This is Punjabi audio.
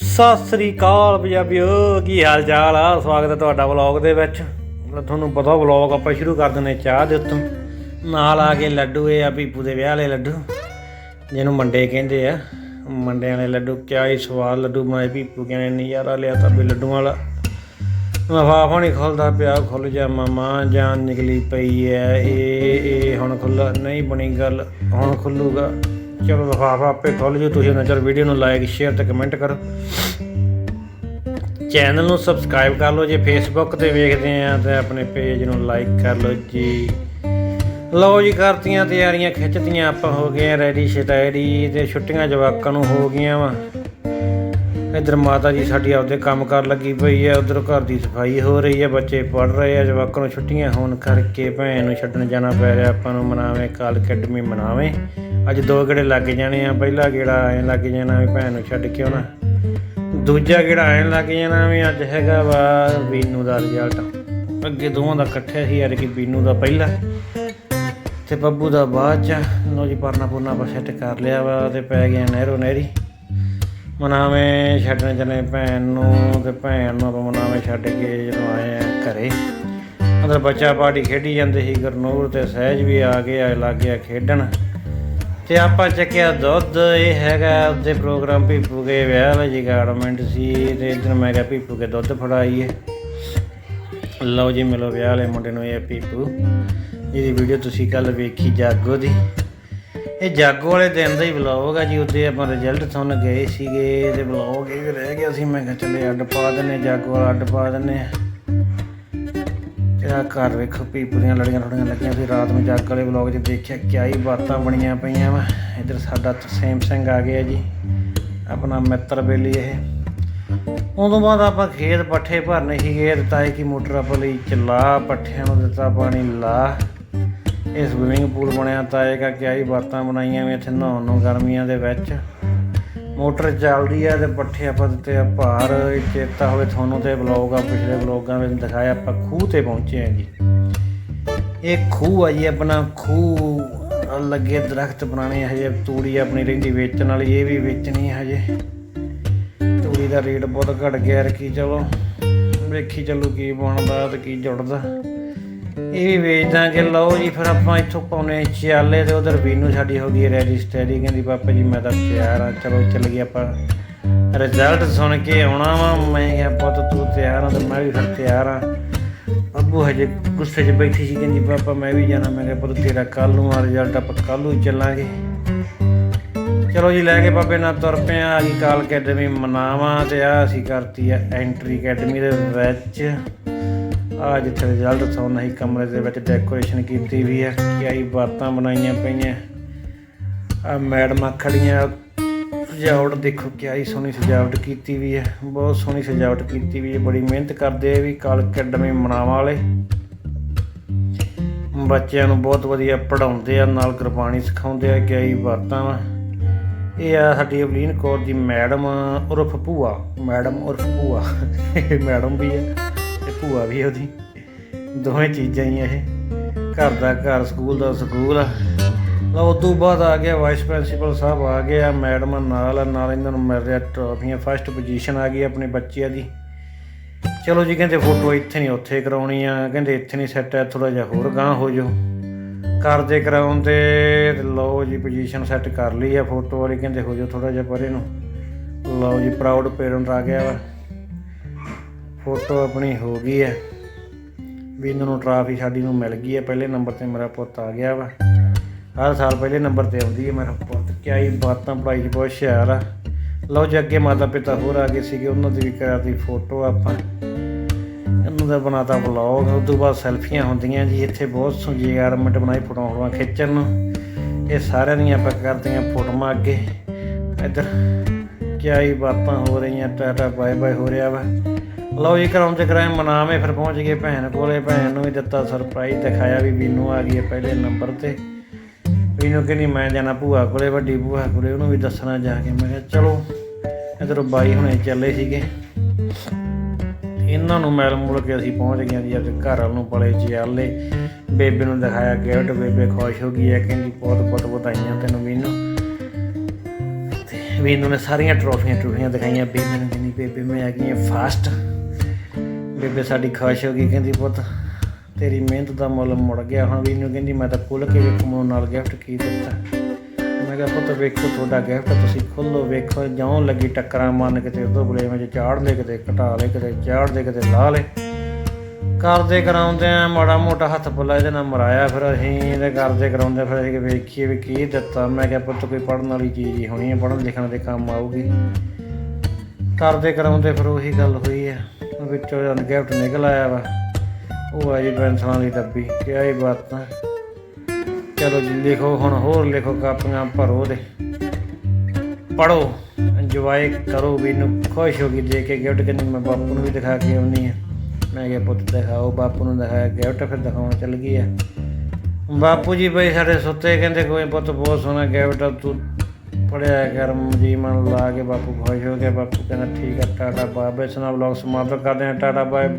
ਸਤਿ ਸ੍ਰੀ ਅਕਾਲ ਪੰਜਾਬੀਓ ਕੀ ਹਾਲ ਚਾਲ ਆ? ਸਵਾਗਤ ਹੈ ਤੁਹਾਡਾ ਵਲੌਗ ਦੇ ਵਿੱਚ। ਤੁਹਾਨੂੰ ਪਤਾ ਵਲੌਗ ਆਪਾਂ ਸ਼ੁਰੂ ਕਰ ਦਿੰਦੇ ਚਾਹ ਦੇ ਉੱਤੋਂ। ਨਾਲ ਆ ਕੇ ਲੱਡੂ, ਇਹ ਆ ਪੀਪੂ ਦੇ ਵਿਆਹ ਵਾਲੇ ਲੱਡੂ, ਜਿਹਨੂੰ ਮੰਡੇ ਕਹਿੰਦੇ ਆ। ਮੰਡੇ ਵਾਲੇ ਲੱਡੂ, ਕਿਆ ਹੀ ਸਵਾਦ ਲੱਡੂ ਬਣਾਏ ਪੀਪੂ ਕਹਿੰਦੇ ਨਜ਼ਾਰਾ ਲਿਆ ਤਾਂ ਵੀ ਲੱਡੂਆਂ ਵਾਲਾ। ਲਫਾਫਾ ਨਹੀਂ ਖੁੱਲਦਾ ਪਿਆ, ਖੁੱਲ ਜਾ ਮਾਮਾ, ਜਾਨ ਨਿਕਲੀ ਪਈ ਐ, ਇਹ ਇਹ ਹੁਣ ਖੁੱਲਾ ਨਹੀਂ ਬਣੀ ਗੱਲ, ਹੁਣ ਖੁੱਲੂਗਾ। ਚਲੋ ਲਫਾਫਾ ਆਪੇ ਖੁੱਲ ਜੂ ਤੁਸੀਂ ਨਜ਼ਰ ਵੀਡੀਓ ਨੂੰ ਲਾਈਕ ਸ਼ੇਅਰ ਤੇ ਕਮੈਂਟ ਕਰੋ। ਚੈਨਲ ਨੂੰ ਸਬਸਕ੍ਰਾਈਬ ਕਰ ਲਓ ਜੇ ਫੇਸਬੁੱਕ ਤੇ ਵੇਖਦੇ ਆ ਤੇ ਆਪਣੇ ਪੇਜ ਨੂੰ ਲਾਈਕ ਕਰ ਲਓ ਜੀ। ਲਓ ਜੀ, ਕਰਤੀਆਂ ਤਿਆਰੀਆਂ ਖਿੱਚਤੀਆਂ ਆਪਾਂ ਹੋ ਗਏ ਰੈਡੀ ਸ਼ਟੈਰੀ ਤੇ ਛੁੱਟੀਆਂ ਜਵਾਕਾਂ ਨੂੰ ਹੋ ਗਈਆਂ ਵਾ। ਇਧਰ ਮਾਤਾ ਜੀ ਸਾਡੀ ਆਪਦੇ ਕੰਮ ਕਰ ਲੱਗੀ ਪਈ ਹੈ, ਉਧਰ ਘਰ ਦੀ ਸਫ਼ਾਈ ਹੋ ਰਹੀ ਹੈ, ਬੱਚੇ ਪੜ ਰਹੇ ਆ, ਜਵਾਕਾਂ ਨੂੰ ਛੁੱਟੀਆਂ ਹੋਣ ਕਰਕੇ ਭੈਣ ਨੂੰ ਛੱਡਣ ਜਾਣਾ ਪੈ ਰਿਹਾ, ਆਪਾਂ ਨੂੰ ਮਨਾਵੇਂ ਕਾਲ ਅਕੈਡਮੀ ਮਨਾਵੇਂ। ਅੱਜ ਦੋ ਗੇੜੇ ਲੱਗ ਜਾਣੇ ਆ, ਪਹਿਲਾ ਗੇੜਾ ਐਂ ਲੱਗ ਜਾਣਾ ਵੀ ਭੈਣ ਨੂੰ ਛੱਡ ਕੇ ਆਉਣਾ ਦੂਜਾ ਗੇੜਾ ਐਂ ਲੱਗ ਜਾਣਾ ਵੀ ਅੱਜ ਹੈਗਾ ਵਾ ਬੀਨੂ ਦਾ ਰਿਜ਼ਲਟ ਅੱਗੇ ਦੋਵਾਂ ਦਾ ਇਕੱਠਾ ਸੀ ਯਾਰ ਕਿ ਬੀਨੂ ਦਾ ਪਹਿਲਾ। ਤੇ ਬੱਬੂ ਦਾ ਬਾਅਦ ਚ ਲੋ ਜੀ ਪਰਨਾ ਪੁਰਨਾ ਆਪਾਂ ਸੈੱਟ ਕਰ ਲਿਆ ਵਾ ਤੇ ਪੈ ਗਿਆ ਨਹਿਰੋ ਨਹਿਰੀ ਮਨਾਵੇਂ ਛੱਡਣ ਚਲੇ ਭੈਣ ਨੂੰ ਤੇ ਭੈਣ ਨੂੰ ਆਪਾਂ ਮਨਾਵੇਂ ਛੱਡ ਕੇ ਜਦੋਂ ਆਏ ਆ ਘਰੇ। ਅੰਦਰ ਬੱਚਾ ਪਾਰਟੀ ਖੇਡੀ ਜਾਂਦੇ ਸੀ, ਗੁਰਨੂਰ ਤੇ ਸਹਿਜ ਵੀ ਆ ਗਏ ਆ ਲੱਗ ਗਿਆ ਖੇਡਣ। ਤੇ ਆਪਾਂ ਚੱਕਿਆ ਦੁੱਧ, ਇਹ ਹੈਗਾ ਉਹਦੇ ਪ੍ਰੋਗਰਾਮ ਪੀਪੂ ਕੇ ਵਿਆਹ ਵਾਲੀ ਜੀ ਗਾਰਡਮੈਂਟ ਸੀ, ਤੇ ਇਧਰ ਮੈਂ ਕਿਹਾ ਭੀਪੂ ਕੇ ਦੁੱਧ ਫੜਾਈਏ। ਲਓ ਜੀ, ਮਿਲੋ ਵਿਆਹ ਵਾਲੇ ਮੁੰਡੇ ਨੂੰ ਇਹ ਪੀਪੂ। ਇਹਦੀ ਵੀਡੀਓ ਤੁਸੀਂ ਕੱਲ ਵੇਖੀ ਜਾਗੋ ਦੀ। ਇਹ ਜਾਗੋ ਵਾਲੇ ਦਿਨ ਦਾ ਹੀ ਵਲੌਗ ਆ ਜੀ ਉੱਤੇ ਆਪਾਂ ਰਿਜ਼ਲਟ ਸੁਣ ਗਏ ਸੀਗੇ ਤੇ ਵਲੌਗ ਇਹ ਰਹਿ ਗਿਆ ਸੀ। ਮੈਂ ਕਿਹਾ ਚਲੇ ਅੱਡ ਪਾ ਦਿੰਨੇ ਜਾਗੋ ਵਾਲਾ ਅੱਡ ਪਾ ਦਿੰਨੇ ਆ ਤੇ ਘਰ ਵੇਖੋ ਪੀਪੂ ਦੀਆਂ ਲੜੀਆਂ ਥੋੜੀਆਂ ਲੱਗੀਆਂ ਸੀ। ਰਾਤ ਨੂੰ ਜਾਗੋ ਵਾਲੇ ਵਲੌਗ 'ਚ ਦੇਖਿਆ ਕਿਆ ਹੀ ਬਾਤਾਂ ਬਣੀਆਂ ਪਈਆਂ ਵਾ। ਇੱਧਰ ਸਾਡਾ ਤਰਸੇਮ ਸਿੰਘ ਆ ਗਿਆ ਜੀ, ਆਪਣਾ ਮਿੱਤਰ ਬੇਲੀ ਇਹ। ਉਦੋਂ ਬਾਅਦ ਆਪਾਂ ਖੇਤ ਪੱਠੇ ਭਰਨੇ ਸੀਗੇ ਤੇ ਕਿ ਕੀ ਮੋਟਰ ਆਪਾਂ ਲਈ ਚਲਾ, ਪੱਠਿਆਂ ਨੂੰ ਦਿੱਤਾ ਪਾਣੀ ਲਾ। ਇਹ ਸਵਿਮਿੰਗ ਪੂਲ ਬਣਿਆ ਤਾਂ ਕਾ ਕਿਆਈ ਹੀ ਬਾਤਾਂ ਬਣਾਈਆਂ ਵੀ ਇੱਥੇ ਨਹਾਉਣ ਨੂੰ ਗਰਮੀਆਂ ਦੇ ਵਿੱਚ। ਮੋਟਰ ਚੱਲਦੀ ਆ ਤੇ ਪੱਠੇ ਆਪਾਂ ਦਿੱਤੇ ਆ ਭਾਰ ਚੇਤਾ ਹੋਵੇ ਤੁਹਾਨੂੰ ਤੇ ਬਲੌਗ ਆ, ਪਿਛਲੇ ਬਲੌਗਾਂ ਵਿੱਚ ਦਿਖਾਇਆ, ਆਪਾਂ ਖੂਹ ਤੇ ਪਹੁੰਚੇ ਆ ਜੀ। ਇਹ ਖੂਹ ਆ ਜੀ, ਆਪਣਾ ਖੂਹ ਲੱਗੇ ਦਰਖਤ ਬਣਾਣੇ ਹਜੇ, ਤੂੜੀ ਆਪਣੀ ਰਹਿੰਦੀ ਵੇਚਣ ਵਾਲੀ, ਇਹ ਵੀ ਵੇਚਣੀ ਹੈ ਹਜੇ। ਤੂੜੀ ਦਾ ਰੇਟ ਬਹੁਤ ਘਟ ਗਿਆ ਯਾਰ ਚਲੋ, ਵੇਖੀ ਚੱਲੂ ਕੀ ਬਣਦਾ ਤੇ ਕੀ ਜੁੜਦਾ। ਇਹ ਵੀ ਵੇਚ ਦਾਂਗੇ ਲਓ ਜੀ ਫਿਰ ਆਪਾਂ ਇੱਥੋਂ ਪਾਉਨੇ ਚਾਲੇ ਤੇ ਉਧਰ ਵੀਨੂ ਸਾਡੀ ਹੋ ਗਈ ਰੈਡੀ ਸਟੈਡੀ। ਕਹਿੰਦੀ, ਪਾਪਾ ਜੀ, ਮੈਂ ਤਾਂ ਤਿਆਰ ਆ। ਚਲੋ ਚੱਲ ਗਏ ਆਪਾਂ। ਰਿਜ਼ਲਟ ਸੁਣ ਕੇ ਆਉਣਾ ਵਾ। ਮੈਂ ਕਿਹਾ, ਪੁੱਤ, ਤੂੰ ਤਿਆਰ ਆ ਤੇ ਮੈਂ ਵੀ ਫਿਰ ਤਿਆਰ ਆ। ਅੱਬੂ ਹਜੇ ਗੁੱਸੇ 'ਚ ਬੈਠੀ ਸੀ। ਕਹਿੰਦੀ, ਪਾਪਾ, ਮੈਂ ਵੀ ਜਾਣਾ। ਮੈਂ ਕਿਹਾ, ਪੁੱਤ, ਤੇਰਾ ਕੱਲ ਨੂੰ ਆ ਰਿਜ਼ਲਟ ਆਪਾਂ ਕੱਲ ਨੂੰ ਚੱਲਾਂਗੇ। ਚਲੋ ਜੀ, ਲੈ ਕੇ ਬਾਬੇ ਨਾਲ ਤੁਰ ਪਏ ਆ। ਜੀ ਕਾਲ ਅਕੈਡਮੀ ਮਨਾਵਾ ਤੇ ਆ। ਅਸੀਂ ਕਰਤੀ ਆ ਐਂਟਰੀ ਅਕੈਡਮੀ ਦੇ ਵਿੱਚ। ਆ ਜਿੱਥੇ ਰਿਜ਼ਲਟ ਸੌਣਾ ਹੀ ਕਮਰੇ ਦੇ ਵਿੱਚ ਡੈਕੋਰੇਸ਼ਨ ਕੀਤੀ ਵੀ ਹੈ ਕਿਆਈ ਬਾਤਾਂ ਬਣਾਈਆਂ ਪਈਆਂ। ਆ ਮੈਡਮਾਂ ਖੜੀਆਂ, ਸਜਾਵਟ ਦੇਖੋ ਕਿਆਈ ਸੋਹਣੀ ਸਜਾਵਟ ਕੀਤੀ ਵੀ ਹੈ, ਬਹੁਤ ਸੋਹਣੀ ਸਜਾਵਟ ਕੀਤੀ ਵੀ ਹੈ, ਬੜੀ ਮਿਹਨਤ ਕਰਦੇ ਆ ਵੀ ਕਾਲ ਅਕੈਡਮੀ ਮਨਾਵਾ ਵਾਲੇ। ਬੱਚਿਆਂ ਨੂੰ ਬਹੁਤ ਵਧੀਆ ਪੜਾਉਂਦੇ ਆ, ਨਾਲ ਗੁਰਬਾਣੀ ਸਿਖਾਉਂਦੇ ਆ ਕਿਆਈ ਬਾਤਾਂ ਇਹ ਆ ਸਾਡੀ ਅਵਲੀਨ ਕੌਰ ਦੀ ਮੈਡਮ ਉਰਫ ਭੂਆ, ਮੈਡਮ ਉਰਫ ਭੂਆ। ਇਹ ਮੈਡਮ ਵੀ ਹੈ। ਭੂਆ ਵੀ ਉਹਦੀ। ਦੋਵੇਂ ਚੀਜ਼ਾਂ ਹੀ ਇਹ। ਘਰ ਦਾ ਘਰ ਸਕੂਲ ਦਾ ਸਕੂਲ। ਆ ਲਓ ਉਸ ਤੋਂ ਬਾਅਦ ਆ ਗਿਆ ਵਾਈਸ ਪ੍ਰਿੰਸੀਪਲ ਸਾਹਿਬ ਆ ਗਿਆ ਮੈਡਮ ਨਾਲ ਆ, ਨਾਲ ਇਹਨਾਂ ਨੂੰ ਮਿਲ ਰਿਹਾ ਟਰੋਫੀਆਂ ਫਸਟ ਪੋਜੀਸ਼ਨ ਆ ਗਈ ਆਪਣੇ ਬੱਚਿਆਂ ਦੀ। ਚਲੋ ਜੀ ਕਹਿੰਦੇ ਫੋਟੋ ਇੱਥੇ ਨਹੀਂ ਉੱਥੇ ਕਰਾਉਣੀ ਆ। ਕਹਿੰਦੇ ਇੱਥੇ ਨਹੀਂ ਸੈੱਟ ਹੈ ਥੋੜਾ ਜਿਹਾ ਹੋਰ ਗਾਂ ਹੋ ਜਾਓ। ਕਰਦੇ ਕਰਾਉਣ ਤੇ ਲਓ ਜੀ ਪੋਜੀਸ਼ਨ ਸੈੱਟ ਕਰ ਲਈ ਆ ਫੋਟੋ ਵਾਲੀ ਕਹਿੰਦੇ ਹੋ ਜਾਓ ਥੋੜਾ ਜਿਹਾ ਪਰੇ ਨੂੰ। ਲਓ ਜੀ ਪ੍ਰਾਊਡ ਪੇਰੈਂਟ ਆ ਗਿਆ ਵਾ। ਫੋਟੋ ਆਪਣੀ ਹੋ ਗਈ ਹੈ ਵੀ ਇਹਨਾਂ ਨੂੰ ਟਰਾਫੀ ਸਾਡੀ ਨੂੰ ਮਿਲ ਗਈ ਹੈ। ਪਹਿਲੇ ਨੰਬਰ ਤੇ ਮੇਰਾ ਪੁੱਤ ਆ ਗਿਆ ਵਾ। ਹਰ ਸਾਲ ਪਹਿਲੇ ਨੰਬਰ ਤੇ ਆਉਂਦੀ ਹੈ ਮੇਰਾ ਪੁੱਤ। ਕਿਆ ਹੀ ਬਾਤਾਂ ਪੜਾਈ 'ਚ ਬਹੁਤ ਹੁਸ਼ਿਆਰ ਆ। ਲਓ ਜੀ, ਅੱਗੇ ਮਾਤਾ ਪਿਤਾ ਹੋਰ ਆ ਗਏ ਸੀਗੇ, ਉਹਨਾਂ ਦੀ ਵੀ ਕਰਾਤੀ ਫੋਟੋ ਆਪਾਂ। ਇਹਨਾਂ ਦਾ ਬਣਾਤਾ ਵਲੌਗ ਉਸ ਤੋਂ ਬਾਅਦ ਸੈਲਫੀਆਂ ਹੁੰਦੀਆਂ ਜੀ। ਇੱਥੇ ਬਹੁਤ ਸੁਝੀ ਗਾਰਮੈਂਟ ਬਣਾਈ ਫੋਟੋਆਂ ਫੋਟੋਆਂ ਖਿੱਚਣ ਨੂੰ। ਇਹ ਸਾਰਿਆਂ ਦੀਆਂ ਆਪਾਂ ਕਰਦੀਆਂ ਫੋਟੋਆਂ ਅੱਗੇ। ਇੱਧਰ ਕਿਆ ਹੀ ਬਾਤਾਂ ਹੋ ਰਹੀਆਂ, ਟਾਟਾ ਬਾਏ ਬਾਏ ਹੋ ਰਿਹਾ ਵਾ। ਲਓ ਜੀ ਕਰਾਉਂ ਚ ਕਰਾਏ ਮਨਾਵੇਂ, ਫਿਰ ਪਹੁੰਚ ਗਏ ਭੈਣ ਕੋਲੇ। ਭੈਣ ਨੂੰ ਵੀ ਦਿੱਤਾ ਸਰਪ੍ਰਾਈਜ਼ ਦਿਖਾਇਆ ਵੀ ਵੀਨੂ ਆ ਗਈ ਹੈ ਪਹਿਲੇ ਨੰਬਰ ਤੇ। ਵੀਨੂ ਕਹਿੰਦੀ, ਮੈਂ ਜਾਣਾ ਭੂਆ ਕੋਲੇ, ਵੱਡੀ ਭੂਆ ਕੋਲੇ, ਉਹਨੂੰ ਵੀ ਦੱਸਣਾ ਜਾ ਕੇ। ਮੈਂ ਕਿਹਾ, ਚਲੋ, ਇਧਰੋਂ ਬਾਈ ਹੁਣੇ ਚੱਲੇ ਸੀਗੇ। ਇਹਨਾਂ ਨੂੰ ਮਿਲ ਮੁਲ ਕੇ ਅਸੀਂ ਪਹੁੰਚ ਗਏ ਜੀ, ਅੱਜ ਘਰ ਵੱਲ ਨੂੰ ਪਲੇ ਜਿਆਲੇ ਬੇਬੇ ਨੂੰ ਦਿਖਾਇਆ ਗਿਫਟ, ਬੇਬੇ ਖੁਸ਼ ਹੋ ਗਈ ਹੈ, ਕਹਿੰਦੀ, ਬਹੁਤ ਬਹੁਤ ਵਧਾਈਆਂ ਤੈਨੂੰ ਵੀਨੂ। ਤੇ ਵੀਨੂ ਨੇ ਸਾਰੀਆਂ ਟਰੋਫੀਆਂ ਟਰੋਫੀਆਂ ਦਿਖਾਈਆਂ। ਵੀ ਮੈਨੂੰ ਕਹਿੰਦੀ, ਬੇਬੇ, ਮੈਂ ਆ ਗਈ ਫਾਸਟ ਬੇਬੇ ਸਾਡੀ ਖੁਸ਼ ਹੋ ਗਈ, ਕਹਿੰਦੀ ਪੁੱਤ, ਤੇਰੀ ਮਿਹਨਤ ਦਾ ਮੁੱਲ ਮੁੜ ਗਿਆ। ਹੁਣ ਵੀਨੂ ਕਹਿੰਦੀ, ਮੈਂ ਤਾਂ ਖੁੱਲ ਕੇ ਵੇਖੂ, ਮੈਨੂੰ ਨਾਲ ਗਿਫਟ ਕੀ ਦਿੱਤਾ? ਮੈਂ ਕਿਹਾ, ਪੁੱਤ ਵੇਖੋ, ਤੁਹਾਡਾ ਗਿਫਟ ਤੁਸੀਂ ਖੁੱਲੋ ਵੇਖੋ ਜਿਉਂ ਲੱਗੀ ਟੱਕਰਾਂ ਮਾਰਨ ਕਿਤੇ ਉਦੋਂ ਬਲੇ ਵਿੱਚ ਚਾੜ ਲੈ ਕਿਤੇ, ਘਟਾ ਲੈ ਕਿਤੇ, ਚਾੜ ਦੇ ਕਿਤੇ, ਲਾ ਲੈ। ਕਰਦੇ ਕਰਾਉਂਦੇ ਆ ਮਾੜਾ ਮੋਟਾ ਹੱਥ ਪੁੱਲਾ, ਇਹਦੇ ਨਾਲ ਮਰਾਇਆ ਫਿਰ ਅਸੀਂ, ਇਹਦੇ ਕਰਦੇ ਕਰਾਉਂਦੇ ਫਿਰ ਅਸੀਂ ਵੇਖੀਏ ਵੀ ਕੀ ਦਿੱਤਾ। ਮੈਂ ਕਿਹਾ, ਪੁੱਤ ਕੋਈ ਪੜਨ ਵਾਲੀ ਚੀਜ਼ ਹੀ ਹੋਣੀ ਹੈ ਪੜਨ ਲਿਖਣ ਦੇ ਕੰਮ ਆਊਗੀ। ਕਰਦੇ ਕਰਾਉਂਦੇ ਫਿਰ ਉਹੀ ਗੱਲ ਹੋਈ ਹੈ। ਵਿੱਚੋਂ ਜਦ ਗਿਫਟ ਨਿਕਲ ਆਇਆ ਵਾ, ਉਹ ਆ ਜੀ ਪੈਨਸਲਾਂ ਦੀ ਡੱਬੀ ਕਿਹਾ ਹੀ ਬਾਤਾਂ ਚਲੋ ਜੀ, ਲਿਖੋ ਹੁਣ, ਹੋਰ ਲਿਖੋ ਕਾਪੀਆਂ, ਭਰੋ ਦੇ ਪੜੋ ਇੰਜੋਏ ਕਰੋ ਵੀ ਨੂੰ ਖੁਸ਼ ਹੋ ਗਈ ਦੇ ਕੇ ਗਿਫਟ ਕਹਿੰਦੀ ਮੈਂ ਬਾਪੂ ਨੂੰ ਵੀ ਦਿਖਾ ਕੇ ਆਉਣੀ ਆ ਮੈਂ ਕਿਹਾ, ਪੁੱਤ ਦਿਖਾਓ, ਬਾਪੂ ਨੂੰ ਦਿਖਾਇਆ, ਗਿਫਟ ਫਿਰ ਦਿਖਾਉਣ ਚੱਲ ਗਈ ਆ। ਬਾਪੂ ਜੀ ਬਈ ਸਾਡੇ ਸੁੱਤੇ, ਕਹਿੰਦੇ ਕੋਈ ਪੁੱਤ ਬਹੁਤ ਸੋਹਣਾ ਗਿਫਟ ਤੂੰ ਪੜਿਆ ਕਰ ਜੀ ਮਨ ਲਾ ਕੇ ਬਾਪੂ ਖੁਸ਼ ਹੋ ਗਿਆ ਬਾਪੂ ਕਹਿੰਦਾ, ਠੀਕ ਆ, ਟਾਟਾ ਬਾਏ। ਬਾਏ ਸੁਣਾ ਵਲੌਗ ਸਮਾਪਤ ਕਰਦੇ ਆ ਟਾਟਾ ਬਾਏ ਬਾਏ।